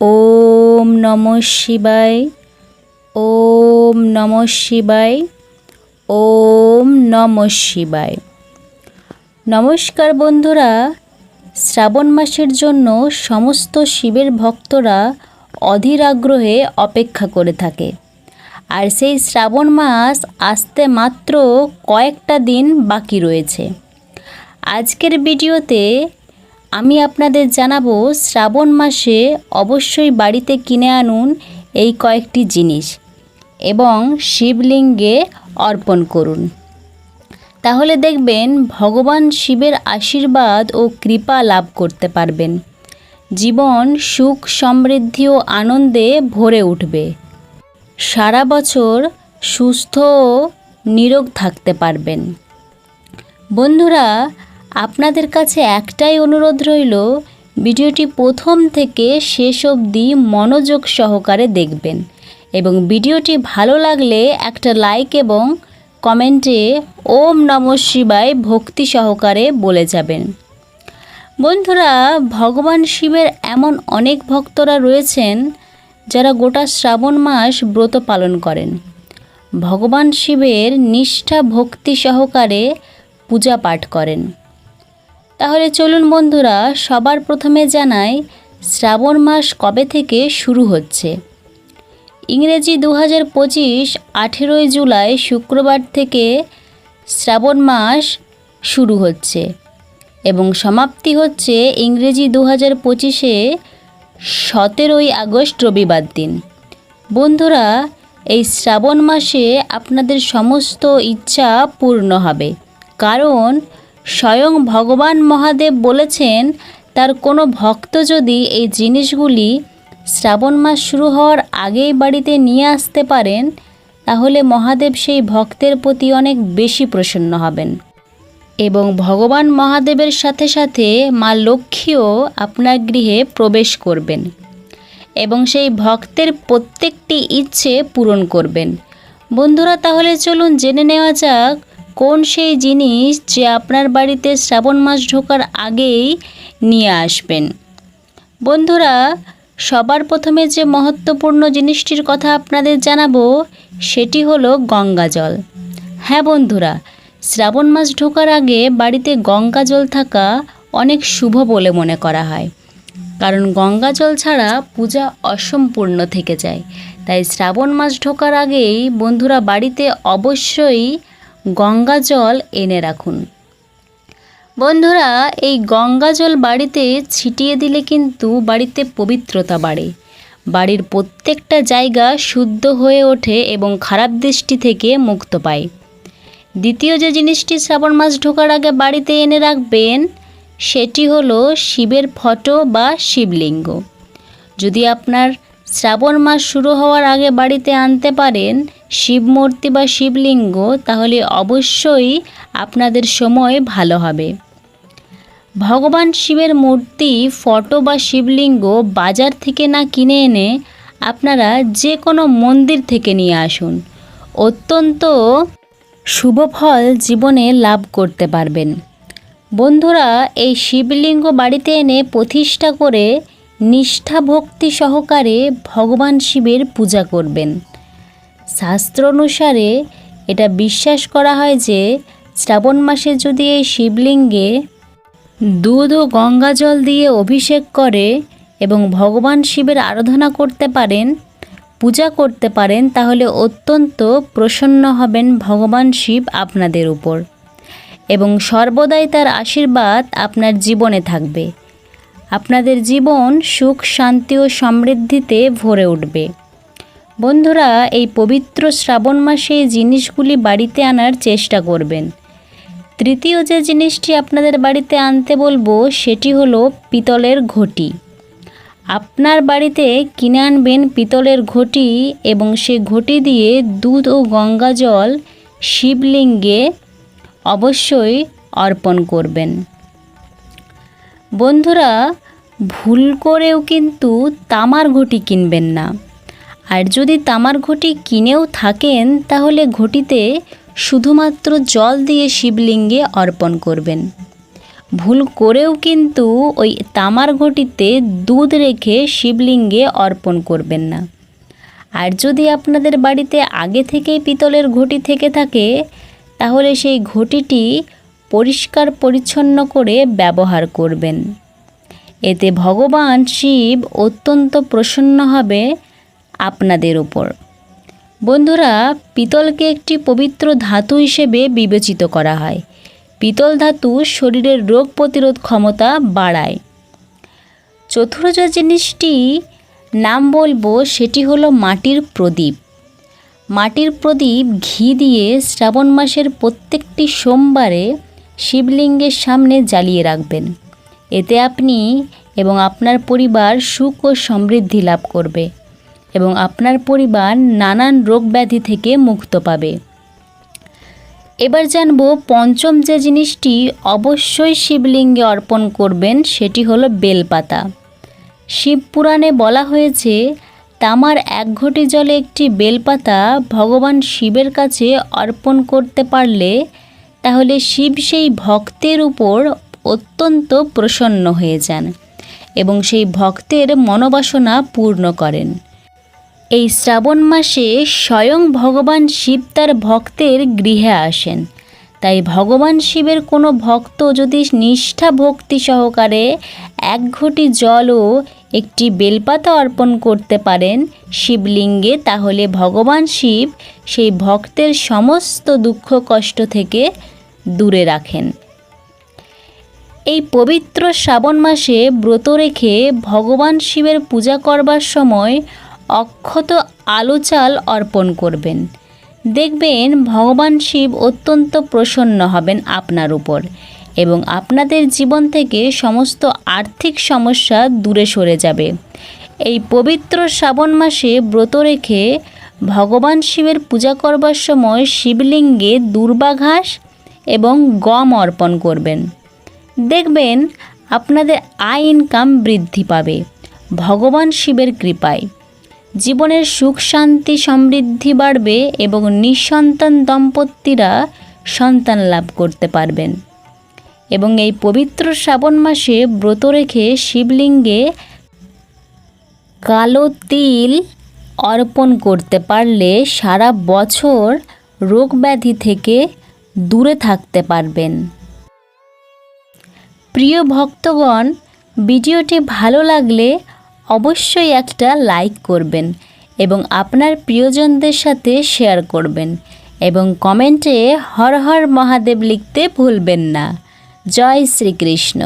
ওম নম শিবায়, ওম নম শিবায়, ওম নম শিবায়। নমস্কার বন্ধুরা, শ্রাবণ মাসের জন্য সমস্ত শিবের ভক্তরা অধীর আগ্রহে অপেক্ষা করে থাকে। আর সেই শ্রাবণ মাস আসতে মাত্র কয়েকটা দিন বাকি রয়েছে। আজকের ভিডিওতে আমি আপনাদের জানাব, শ্রাবণ মাসে অবশ্যই বাড়িতে কিনে আনুন এই কয়েকটি জিনিস এবং শিবলিঙ্গে অর্পণ করুন। তাহলে দেখবেন ভগবান শিবের আশীর্বাদ ও কৃপা লাভ করতে পারবেন। জীবন সুখ, সমৃদ্ধি ও আনন্দে ভরে উঠবে। সারা বছর সুস্থ ও নিরোগ থাকতে পারবেন। বন্ধুরা আপনাদের কাছে একটাই অনুরোধ রইল, ভিডিওটি প্রথম থেকে শেষ অবধি মনোযোগ সহকারে দেখবেন এবং ভিডিওটি ভালো লাগলে একটা লাইক এবং কমেন্টে ওম নম শিবায় ভক্তি সহকারে বলে যাবেন। বন্ধুরা, ভগবান শিবের এমন অনেক ভক্তরা রয়েছেন যারা গোটা শ্রাবণ মাস ব্রত পালন করেন। ভগবান শিবের নিষ্ঠা ভক্তি সহকারে পূজা পাঠ করেন। তাহলে চলুন বন্ধুরা, সবার প্রথমে জানাই শ্রাবণ মাস কবে থেকে শুরু হচ্ছে। ইংরেজি দু হাজার পঁচিশ আঠেরোই জুলাই শুক্রবার থেকে শ্রাবণ মাস শুরু হচ্ছে এবং সমাপ্তি হচ্ছে ইংরেজি দু হাজার পঁচিশে সতেরোই আগস্ট রবিবার দিন। বন্ধুরা, এই শ্রাবণ মাসে আপনাদের সমস্ত ইচ্ছা পূর্ণ হবে। কারণ স্বয়ং ভগবান মহাদেব বলেছেন, তার কোনো ভক্ত যদি এই জিনিসগুলি শ্রাবণ মাস শুরু হওয়ার আগেই বাড়িতে নিয়ে আসতে পারেন, তাহলে মহাদেব সেই ভক্তের প্রতি অনেক বেশি প্রসন্ন হবেন। এবং ভগবান মহাদেবের সাথে সাথে মা লক্ষ্মীও আপনার গৃহে প্রবেশ করবেন এবং সেই ভক্তের প্রত্যেকটি ইচ্ছে পূরণ করবেন। বন্ধুরা, তাহলে চলুন জেনে নেওয়া যাক কোন সেই জিনিস যে আপনার বাড়িতে শ্রাবণ মাস ঢোকার আগেই নিয়ে আসবেন? বন্ধুরা, সবার প্রথমে যে মহত্বপূর্ণ জিনিসটির কথা আপনাদের জানাব, সেটি হলো গঙ্গা জল। হ্যাঁ বন্ধুরা, শ্রাবণ মাস ঢোকার আগে বাড়িতে গঙ্গা জল থাকা অনেক শুভ বলে মনে করা হয়। কারণ গঙ্গা জল ছাড়া পূজা অসম্পূর্ণ থেকে যায়। তাই শ্রাবণ মাস ঢোকার আগেই বন্ধুরা বাড়িতে অবশ্যই গঙ্গা জল এনে রাখুন। বন্ধুরা, এই গঙ্গা জল বাড়িতে ছিটিয়ে দিলে কিন্তু বাড়িতে পবিত্রতা বাড়ে। বাড়ির প্রত্যেকটা জায়গা শুদ্ধ হয়ে ওঠে এবং খারাপ দৃষ্টি থেকে মুক্ত পায়। দ্বিতীয় যে জিনিসটি শ্রাবণ মাস ঢোকার আগে বাড়িতে এনে রাখবেন, সেটি হলো শিবের ফটো বা শিবলিঙ্গ। যদি আপনার শ্রাবণ মাস শুরু হওয়ার আগে বাড়িতে আনতে পারেন শিব মূর্তি বা শিবলিঙ্গ, তাহলে অবশ্যই আপনাদের সময় ভালো হবে। ভগবান শিবের মূর্তি, ফটো বা শিবলিঙ্গ বাজার থেকে না কিনে এনে আপনারা যে কোনো মন্দির থেকে নিয়ে আসুন। অত্যন্ত শুভ ফল জীবনে লাভ করতে পারবেন। বন্ধুরা, এই শিবলিঙ্গ বাড়িতে এনে প্রতিষ্ঠা করে নিষ্ঠা ভক্তি সহকারে ভগবান শিবের পূজা করবেন। শাস্ত্র অনুসারে এটা বিশ্বাস করা হয় যে শ্রাবণ মাসে যদি এই শিবলিঙ্গে দুধ ও গঙ্গা জল দিয়ে অভিষেক করে এবং ভগবান শিবের আরাধনা করতে পারেন, পূজা করতে পারেন, তাহলে অত্যন্ত প্রসন্ন হবেন ভগবান শিব আপনাদের উপর এবং সর্বদাই তার আশীর্বাদ আপনার জীবনে থাকবে। আপনাদের জীবন সুখ, শান্তি ও সমৃদ্ধিতে ভরে উঠবে। বন্ধুরা, এই পবিত্র শ্রাবণ মাসে জিনিসগুলি বাড়িতে আনার চেষ্টা করবেন। তৃতীয় যে জিনিসটি আপনাদের বাড়িতে আনতে বলব, সেটি হলো পিতলের ঘটি। আপনার বাড়িতে কিনে আনবেন পিতলের ঘটি এবং সে ঘটি দিয়ে দুধ ও গঙ্গা জল, শিবলিঙ্গে অবশ্যই অর্পণ করবেন। বন্ধুরা, ভুল করেও কিন্তু তামার ঘটি কিনবেন না। আর যদি তামার ঘটি কিনেও থাকেন, তাহলে ঘটিতে শুধুমাত্র জল দিয়ে শিবলিঙ্গে অর্পণ করবেন। ভুল করেও কিন্তু ওই তামার ঘটিতে দুধ রেখে শিবলিঙ্গে অর্পণ করবেন না। আর যদি আপনাদের বাড়িতে আগে থেকেই পিতলের ঘটি থেকে থাকে, তাহলে সেই ঘটিটি পরিষ্কার পরিচ্ছন্ন করে ব্যবহার করবেন। এতে ভগবান শিব অত্যন্ত প্রসন্ন হবে আপনাদের উপর। বন্ধুরা, পিতলকে একটি পবিত্র ধাতু হিসেবে বিবেচিত করা হয়। পিতল ধাতু শরীরের রোগ প্রতিরোধ ক্ষমতা বাড়ায়। চতুর্থ জিনিসটি, নাম বলব, সেটি হলো মাটির প্রদীপ। মাটির প্রদীপ ঘি দিয়ে শ্রাবণ মাসের প্রত্যেকটি সোমবারে শিবলিঙ্গের সামনে জ্বালিয়ে রাখবেন। এতে আপনি এবং আপনার পরিবার সুখ ও সমৃদ্ধি লাভ করবে এবং আপনার পরিবার নানান রোগ ব্যাধি থেকে মুক্ত পাবে। এবার জানব পঞ্চম যে জিনিসটি অবশ্যই শিবলিঙ্গে অর্পণ করবেন সেটি হলো বেলপাতা। শিব পুরাণে বলা হয়েছে, তামার এক ঘটি জলে একটি বেলপাতা ভগবান শিবের কাছে অর্পণ করতে পারলে তাহলে শিব সেই ভক্তের উপর অত্যন্ত প্রসন্ন হয়ে যান এবং সেই ভক্তের মনোবাসনা পূর্ণ করেন। এই শ্রাবণ মাসে স্বয়ং ভগবান শিব তার ভক্তের গৃহে আসেন। তাই ভগবান শিবের কোনো ভক্ত যদি নিষ্ঠা ভক্তি সহকারে এক ঘটি জলও একটি বেলপাতা অর্পণ করতে পারেন শিবলিঙ্গে, তাহলে ভগবান শিব সেই ভক্তের সমস্ত দুঃখ কষ্ট থেকে দূরে রাখেন। এই পবিত্র শ্রাবণ মাসে ব্রত রেখে ভগবান শিবের পূজা করবার সময় অক্ষত আলো চাল অর্পণ করবেন। দেখবেন ভগবান শিব অত্যন্ত প্রসন্ন হবেন আপনার উপর। এবং আপনাদের জীবন থেকে সমস্ত আর্থিক সমস্যা দূরে সরে যাবে। এই পবিত্র শ্রাবণ মাসে ব্রত রেখে ভগবান শিবের পূজা করবার সময় শিবলিঙ্গে দুর্বা ঘাস এবং গম অর্পণ করবেন। দেখবেন আপনাদের আয় ইনকাম বৃদ্ধি পাবে। ভগবান শিবের কৃপায়। জীবনের সুখ, শান্তি, সমৃদ্ধি বাড়বে এবং নিঃসন্তান দম্পতিরা সন্তান লাভ করতে পারবেন। এবং এই পবিত্র শ্রাবণ মাসে ব্রত রেখে শিবলিঙ্গে কালো তিল অর্পণ করতে পারলে সারা বছর রোগ ব্যাধি থেকে দূরে থাকতে পারবেন। প্রিয় ভক্তগণ, ভিডিওটি ভালো লাগলে অবশ্যই একটা লাইক করবেন এবং আপনার প্রিয়জনদের সাথে শেয়ার করবেন এবং কমেন্টে হর হর মহাদেব লিখতে ভুলবেন না। জয় শ্রীকৃষ্ণ।